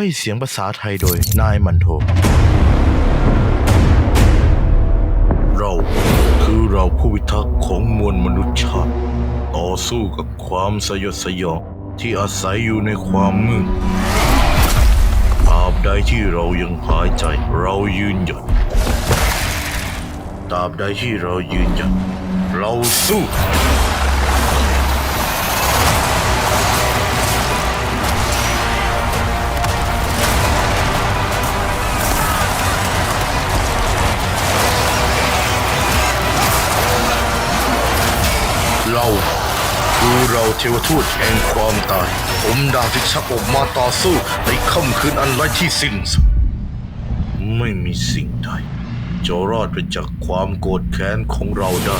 ให้เสียงภาษาไทยโดยนายมันโท เราคือเราผู้พิทักษ์ของมวลมนุษยชาติต่อสู้กับความสยดสยองที่อาศัยอยู่ในความมืดตราบใดที่เรายังหายใจเรายืนหยัดตราบใดที่เรายืนหยัดเราสู้ เรา คือเราเทวทูตแห่งความตาย ผมดาวที่ชักออกมาต่อสู้ในค่ำคืนอันไร้ที่สิ้นสุดไม่มีสิ่งใดจะรอดไปจากความโกรธแค้นของเราได้